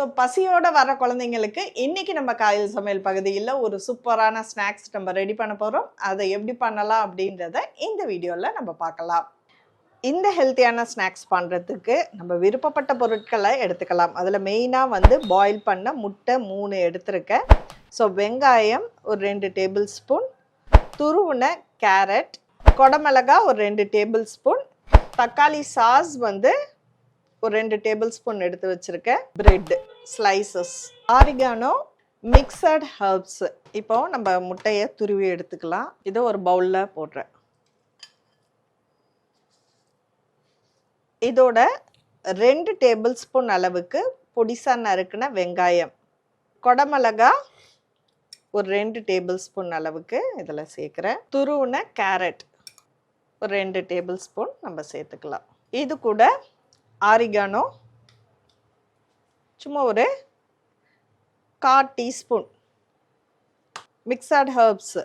So பசியோடு வர குழந்தைங்களுக்கு இன்றைக்கி நம்ம காயில் சமையல் பகுதியில் ஒரு சூப்பரான ஸ்நாக்ஸ் நம்ம ரெடி பண்ண போகிறோம் அதை எப்படி பண்ணலாம் அப்படின்றத இந்த வீடியோவில் நம்ம பார்க்கலாம். இந்த ஹெல்த்தியான ஸ்நாக்ஸ் பண்ணுறதுக்கு நம்ம விருப்பப்பட்ட பொருட்களை எடுத்துக்கலாம். அதில் மெயினாக வந்து பாயில் பண்ண முட்டை மூணு எடுத்திருக்கேன் ஸோ வெங்காயம் ஒரு ரெண்டு டேபிள் ஸ்பூன் துருவுன கேரட் கொடமிளகா ஒரு ரெண்டு டேபிள் ஸ்பூன் தக்காளி சாஸ் வந்து ஒரு ரெண்டு டேபிள் ஸ்பூன் எடுத்து வச்சுருக்கேன். Bread slices oregano mixed herbs இப்போ நம்ம முட்டையை துருவி எடுத்துக்கலாம். இதை ஒரு பவுலில் போடுறேன். இதோட ரெண்டு டேபிள் ஸ்பூன் அளவுக்கு பொடிசா நறுக்குன வெங்காயம். கொடமிளகா ஒரு ரெண்டு டேபிள் ஸ்பூன் அளவுக்கு இதில் சேர்க்குறேன். துருவுன கேரட் ஒரு ரெண்டு டேபிள் ஸ்பூன் நம்ம சேர்த்துக்கலாம். இது கூட ஆரிகானோ சும்மா ஒரு கா டீஸ்பூன். Mixed herbs.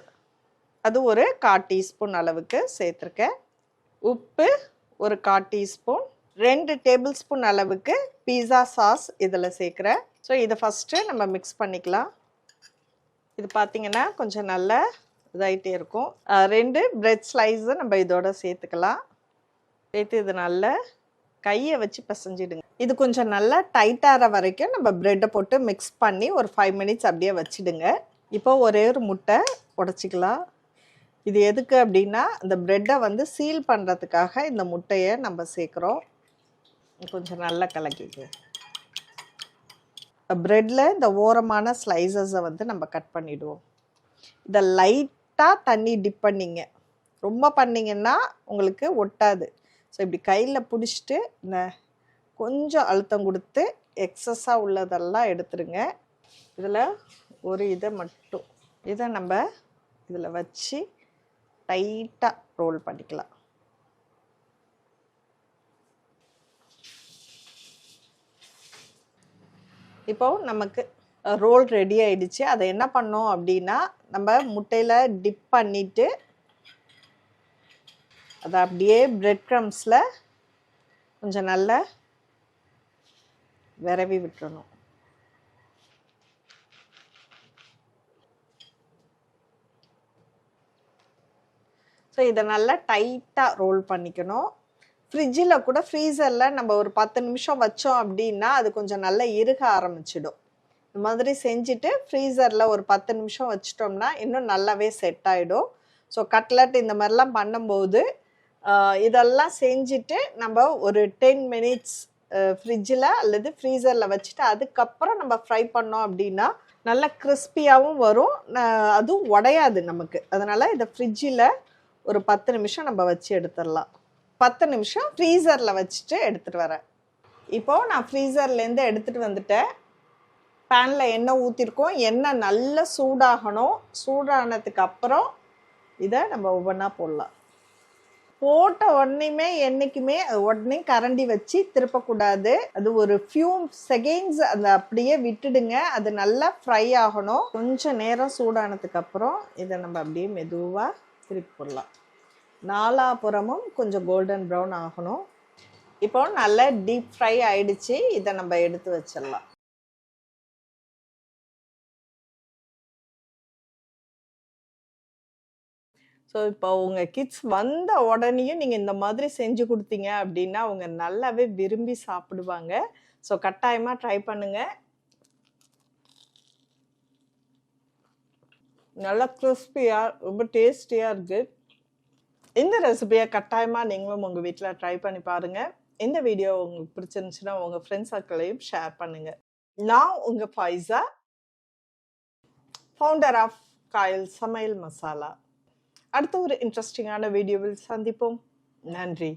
அது ஒரு கா டீஸ்பூன் அளவுக்கு சேர்த்துருக்கேன். உப்பு ஒரு கா டீஸ்பூன். ரெண்டு டேபிள் ஸ்பூன் அளவுக்கு பீஸா சாஸ் இதில் சேர்க்குறேன். ஸோ இதை ஃபஸ்ட்டு நம்ம மிக்ஸ் பண்ணிக்கலாம். இது பார்த்தீங்கன்னா கொஞ்சம் நல்ல இதாகிட்டே இருக்கும். ரெண்டு பிரெட் ஸ்லைஸு நம்ம இதோட சேர்த்துக்கலாம். சேர்த்து இது நல்ல கையை வச்சு பிசைஞ்சிடுங்க. இது கொஞ்சம் நல்லா டைட்டாகிற வரைக்கும் நம்ம ப்ரெட்டை போட்டு மிக்ஸ் பண்ணி ஒரு ஃபைவ் மினிட்ஸ் அப்படியே வச்சுடுங்க. இப்போ ஒரே ஒரு முட்டை உடச்சிக்கலாம். இது எதுக்கு அப்படின்னா இந்த ப்ரெட்டை வந்து சீல் பண்ணுறதுக்காக இந்த முட்டையை நம்ம சேர்க்குறோம். கொஞ்சம் நல்லா கலக்கிக்கு ப்ரெட்டில் இந்த ஓரமான ஸ்லைசஸை வந்து நம்ம கட் பண்ணிவிடுவோம் இதை லைட்டாக தண்ணி டிப் பண்ணிங்க. ரொம்ப பண்ணிங்கன்னா உங்களுக்கு ஒட்டாது. ஸோ இப்படி கையில் பிடிச்சிட்டு இந்த கொஞ்சம் அழுத்தம் கொடுத்து எக்ஸஸாக உள்ளதெல்லாம் எடுத்துருங்க. இதில் ஒரு இதை மட்டும். இதை நம்ம இதில் வச்சு டைட்டாக ரோல் பண்ணிக்கலாம். இப்போ நமக்கு ரோல் ரெடி ஆயிடுச்சு. அதை என்ன பண்ணோம் அப்படின்னா நம்ம முட்டையில் டிப் பண்ணிவிட்டு அதை அப்படியே பிரெட் க்ரம்ஸில் கொஞ்சம் நல்லா விரவி விட்டுறணும். ஸோ இதை நல்லா டைட்டாக ரோல் பண்ணிக்கணும். ஃப்ரிட்ஜில் கூட ஃப்ரீசரில் நம்ம ஒரு பத்து நிமிஷம் வச்சோம் அப்படின்னா அது கொஞ்சம் நல்லா இறுக ஆரம்பிச்சிடும். இந்த மாதிரி செஞ்சுட்டு ஃப்ரீசரில் ஒரு பத்து நிமிஷம் வச்சிட்டோம்னா இன்னும் நல்லாவே செட் ஆகிடும் ஸோ கட்லட் இந்த மாதிரிலாம் பண்ணும்போது இதெல்லாம் செஞ்சுட்டு நம்ம ஒரு டென் மினிட்ஸ் ஃப்ரிட்ஜில் அல்லது ஃப்ரீசரில் வச்சுட்டு அதுக்கப்புறம் நம்ம ஃப்ரை பண்ணோம் அப்படின்னா நல்லா கிறிஸ்பியாகவும் வரும். அதுவும் உடையாது நமக்கு. அதனால் இதை ஃப்ரிட்ஜில் ஒரு பத்து நிமிஷம் நம்ம வச்சு எடுத்துடலாம். பத்து நிமிஷம் ஃப்ரீசரில் வச்சுட்டு எடுத்துகிட்டு வரேன். இப்போது நான் ஃப்ரீசர்லேருந்து எடுத்துகிட்டு வந்துட்டேன். பேனில் எண்ணெய் ஊற்றிருக்கோம் எண்ணெய் நல்லா சூடாகணும். சூடானதுக்கு அப்புறம் இதை நம்ம ஒவ்வொன்றா போடலாம். போட்ட உடனேயுமே என்னைக்குமே அது உடனே கரண்டி வச்சு திருப்பக்கூடாது. அது ஒரு ஃபியூ செகண்ட்ஸ் அதை அப்படியே விட்டுடுங்க. அது நல்லா ஃப்ரை ஆகணும். கொஞ்சம் நேரம் சூடானதுக்கு அப்புறம் இதை நம்ம அப்படியே மெதுவாக திருப்பி போடலாம். நாலாபுறமும் கொஞ்சம் கோல்டன் ப்ரௌன் ஆகணும். இப்போ நல்லா டீப் ஃப்ரை ஆயிடுச்சு. இதை நம்ம எடுத்து வச்சிடலாம். ஸோ இப்போ உங்கள் கிட்ஸ் வந்த உடனேயும் நீங்கள் இந்த மாதிரி செஞ்சு கொடுத்தீங்க அப்படின்னா அவங்க நல்லாவே விரும்பி சாப்பிடுவாங்க. ஸோ கட்டாயமாக ட்ரை பண்ணுங்கள் நல்லா கிறிஸ்பியாக ரொம்ப டேஸ்டியாக இருக்குது இந்த ரெசிபியை கட்டாயமாக நீங்களும் உங்கள் வீட்டில் ட்ரை பண்ணி பாருங்கள் இந்த வீடியோ உங்களுக்கு பிடிச்சிருந்துச்சுன்னா உங்கள் ஃப்ரெண்ட்ஸ் சர்க்கிளையும் ஷேர் பண்ணுங்கள் நான் உங்கள் ஃபைசா ஃபவுண்டர் ஆஃப் காயல் சமையல் மசாலா. அடுத்த ஒரு இன்ட்ரெஸ்டிங்கான வீடியோவில் சந்திப்போம். நன்றி.